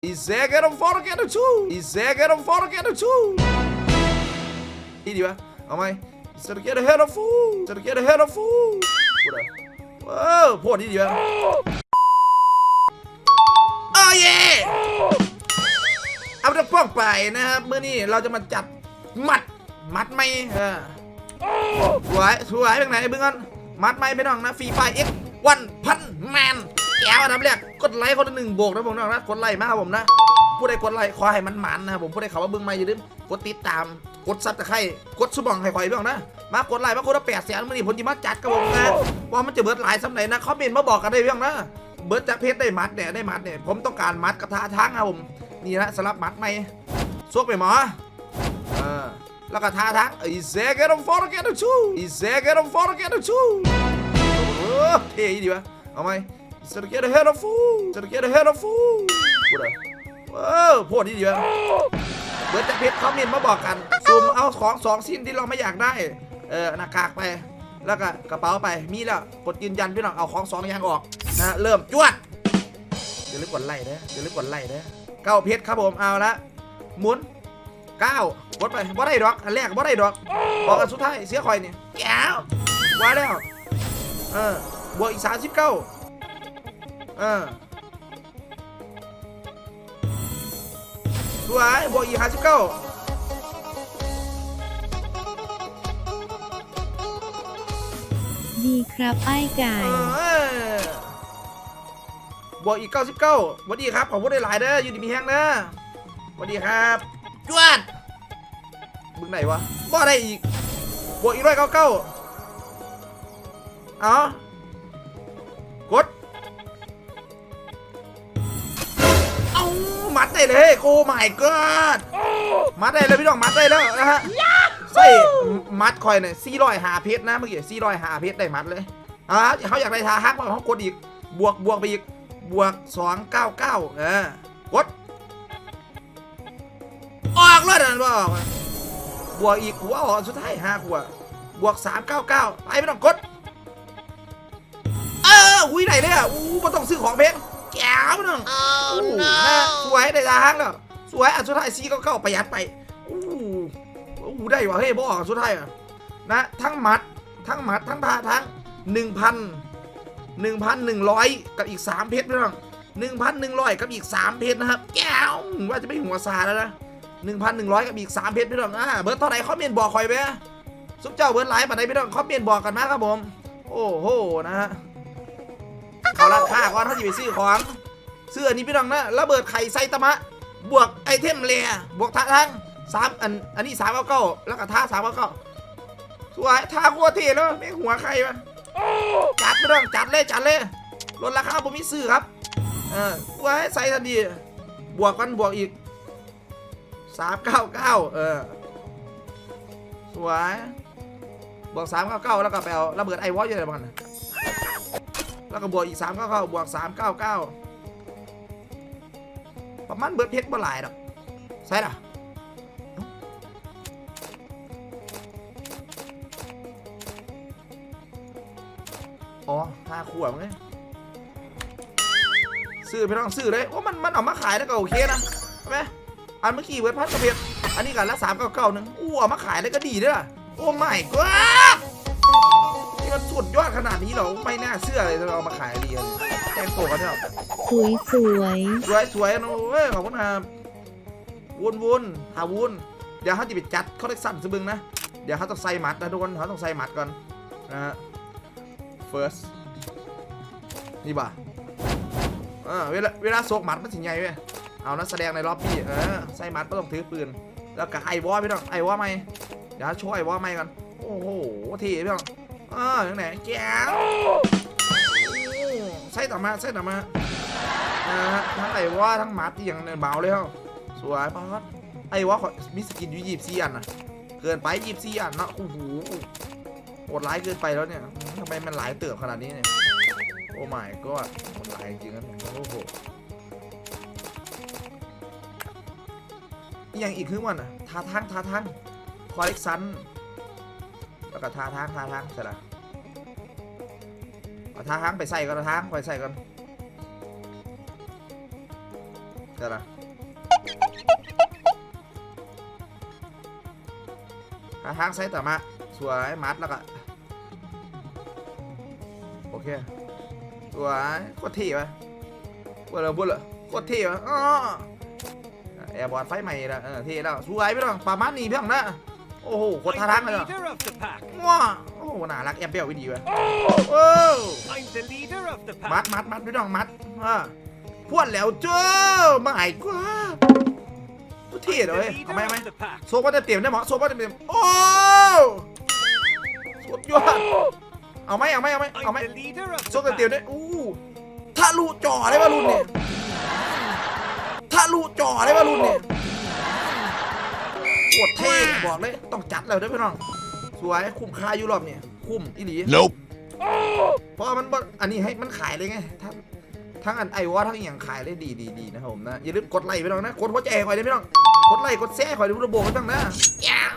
Ich säger dem folket zu. Ich säger dem folket zu. นี่ดีปะเอาไหม Ich säger det här fu. Jag säger det här fu. พูดอะไรว้าวพูดนี่ดีปะโอ้ยเอาจะป้องไปนะครับเมื่อนี้เราจะมาจัดมัด มัดไหมเออสวยสวยเป็นไหนเบื้องต้นมัดไหมไปน้องนะฟรีไฟเอ็กวันพันแมน แก้วอันดับแรกกดไลค์คนละหนึ่งโบกนะผมน้องนะกดไลค์มากครับผมนะผู้ใดกดไลค์ขอให้มันมันนะครับผมผู้ใดเขาว่าเบิ้งไม่อย่าลืมกดติดตามกดซับตะไคร้กดสุบองให้คอยเบ้างนะ มากดไลค์มากดละแปดแสนมื่อนี้ผมจะมาจัดกับผมนะว่ามันจะเบิร์ดหลายสำไหนนะคอมเมนต์มาบอกกันได้เบ้างนะเบิร์ดจะเพชรได้มัดเนี่ยได้มัดเนี่ยผมต้องการมัดกระทะทั้งครับผมนี่นะสลับมัดไหมซวกไปหมอเออแล้วก็ทาทั้งไอ้เซกเกอร์ฟอร์เกตชูไอ้เซกเกอร์ฟอร์เกตชูโอ้เท่ดีวะเอาไหม เซกเกอร์เฮดฟูเซกเกอร์เฮดฟูพูดอะไรเออพูดดีดีวะเบิร์ดจะเพชรคอมเมนมาบอกกันซูมเอาของสองชิ้นที่เราไม่อยากได้ เออหน้ากากไป แล้วก็กระเป๋าไปมีแล้วกดยืนยันพี่น้องเอาของสองอย่างออกนะเริ่มจวดเดี๋ยวรีบกดไล่เด้อเดี๋ยวรีบกดไล่เด้อเก้าเพชรครับผมเอาละหมุนเก้ากดไปบ่ได้ดอกอันแรกบ่ได้ดอกบอกอันสุดท้ายเสียคอยนี่แก้วว่าแล้วเออบวกอีกสามสิบเก้า เออสวยบวกอีกห้าสิบเก้าดีครับไอ้ไก่บวกอีกเก้าสิบเก้าสวัสดีครับ ขอบคุณได้หลายเด้ออยู่ดีมีแห้งเด้อสวัสดีครับจวดมึงไหนวะบ่ได้อีกบวกอีกร้อยเก้าเก้าเอากด มัดได้เลยโกไม่กดมัดได้เลยพี่น้องมัดได้แล้วนะฮะใส่มัดคอยเนี่ยสี่ร้อยหาเพชรนะเมื่อกี้สี่ร้อยหาเพชรได้มัดเลยอ่าเขาอยากได้ทาฮักเขากดอีกบวกบวกไปอีกบวกสองเก้าเก้าเออกดออกเลยนะบอกบวกอีกหัวออกสุดท้ายห้าหัวบวกสามเก้าเก้าไปไม่ต้องกดเออหุยไหนเลยอะอู้มันต้องซื้อของเพชรแก้วนึง Oh อู้ no! นะส วยได้ทางแล้วสวยอันสุดท้ายซีก็เข้าประหยัดไปอู้อู้ได้ว่ะเฮ้ยบออกอันสุดท้ายอะนะทั้งหมัดทั้งหมัดทั้งทาทั้งหนึ่งพันหนึ่งพันหนึ่งร้อยกับอีกสามเพชรพี่น้องหนึ่งพันหนึ่งร้อยกับอีกสามเพชรนะครับแก้วว่าจะไม่หัวซาแล้วนะหนึ่งพันหนึ่งร้อยกับอีกสามเพชรพี่น้องอ่าเบิร์ดเท่าไหร่คอมเมนต์บอกคอยไปซุปเจ้าเบิร์ดไลฟ์มาไหนพี่น้องคอมเมนต์บอกกันมาครับผม โอ้โหนะฮะเขาราคาก่อนเขาจะไปซื้อของ ซื้ออันนี้พี่น้องนะระเบิดไข่ไซตามะ บวกไอเทมเลียบวกท่าทั้งสามอันอันนี้สามเก้าเก้าแล้วก็ท่าสามเก้าเก้าสวยท่าคัวเทแล้วไม่หัวใครวะจัดไม่ต้องจัดเลยจัดเลยลดราคาผมมีซื้อครับเออสวยใส่ทันทีบวกกันบวกอีกสามเก้าเก้าเออสวยบวกสามเก้าเก้าแล้วก็ไปเอาระเบิดไอวอลอยู่ไหนบ้างแล้วก็บวกอีก3 9 9บวก3 9 9 ประมาณเบิดเพชรบ่หลายดอกใช่ล่ะอ๋อห้าขวบไงซื้อไปต้องซื้อเลยว่ามันมันออกมาขายแล้วก็โอเคนะใช่ไหมอันเมื่อกี้เบิดพัดกระเพชรอันนี้กันละสามเก้าเก้าหนึ่งอู้เอามาขายแล้วก็ดีด้วยโอ้ไม่ก็ มันสุดยอดขนาดนี้เหรอไม่น่าเชื่อเลยจะเอามาขายดีเลยแกงโตกันเนี่ยสวยสวยสวยสวยนะเว้ยขอบคุณครับวุนวุนหาวุนเดี๋ยวเขาจะไปจัดคอลเลกชันซะบึงนะ เดี๋ยวเขาต้องใส่หมัดนะทุกคนเขาต้องใส่หมัดก่อนนะฮะ first นี่บ่าเออเวลาเวลาโซกหมัดมันสิไงเว้ยเอานักแสดงในรอบพี่เออใส่หมัดไม่ต้องถือปืน แล้วก็ไอวอลพี่น้องไอวอลไหมเดี๋ยวช่วยไอวอลไหมก่อนโอ้โหเทีพี่น้อง เออยังไงแก้วใส่ต่อมาใส่ต่อมานะฮะทั้งไอ้ว่าทั้งหมาที่อย่างเนี่ยเบาเลยครับสวยปาดไอ้ว่าขอมีสกินอยู่ยี่สี่อันนะเกินไปยี่สี่อันเนาะโอ้โหโหดร้ายเกินไปแล้วเนี่ยทำไมมันหลายเติบขนาดนี้เนี่ยโอ้ my god โหดร้ายจริงนะโอ้โหย่างอีกครึ่งวันอะทาทั้งทาทั้งคอเล็กซัน แล้วก็ทาทั้งทาทั้งใช่ละเอาทาทั้งไปใส่ก่อนทาทั้งไปใส่ก่อนได้ละหาทางไซต์ต่อมาสวยมัดแล้วก็โอเคสวยโคตรเท่ปะพูดเลยพูดเลยโคตรเท่ปะอ๋อแอร์บอลไฟใหม่ละเออเท่แล้วสวยพี่น้องประมาณนี้พี่น้องนะ โอ้โหโคตรท่าทางเลย I'm เหร the อ leader of the pack. ว้าโอ้โหน่ารักแอบเปรี้ยววิดีวะโอ้ I'm the leader of the มัด pack. มัดมัดพี่น้องมัดอ่าพวดแล้วเจ้าไม่กว่าเท่ I'm เลย the เอา leader ไหมเอาไหม of the pack. โซว่าจะเตรียมได้หมอโซว่าจะเตรียมโอ้สุดยอดเอาไหมเอาไหมเอาไหมเอา I'm ไหม the leader of โซ the จะเตรียม pack. ได้อู้ทะลุจ่อได้ป่ะรุ่นเนี่ยทะลุจ่อได้ป่ะรุ่นเนี่ย ปวดเท่บอกเลยต้องจัดแล้วเด้อพี่น้อง สวยคุ้มค่าอยู่รอบเนี่ยคุ้มอีหลี Nope. เพราะว่ามันบ่อันนี้ให้มันขายเลยไงทั้งทั้งอันไอวอทั้งอหย่างขายเลยดีดีดีนะครับผมนะอย่าลืมกดไลค์ไปน้องนะกดหัวใจคอยด้วยพี่น้องกดไลค์กดแชร์คอยดูระบบกันบ้างนะยาว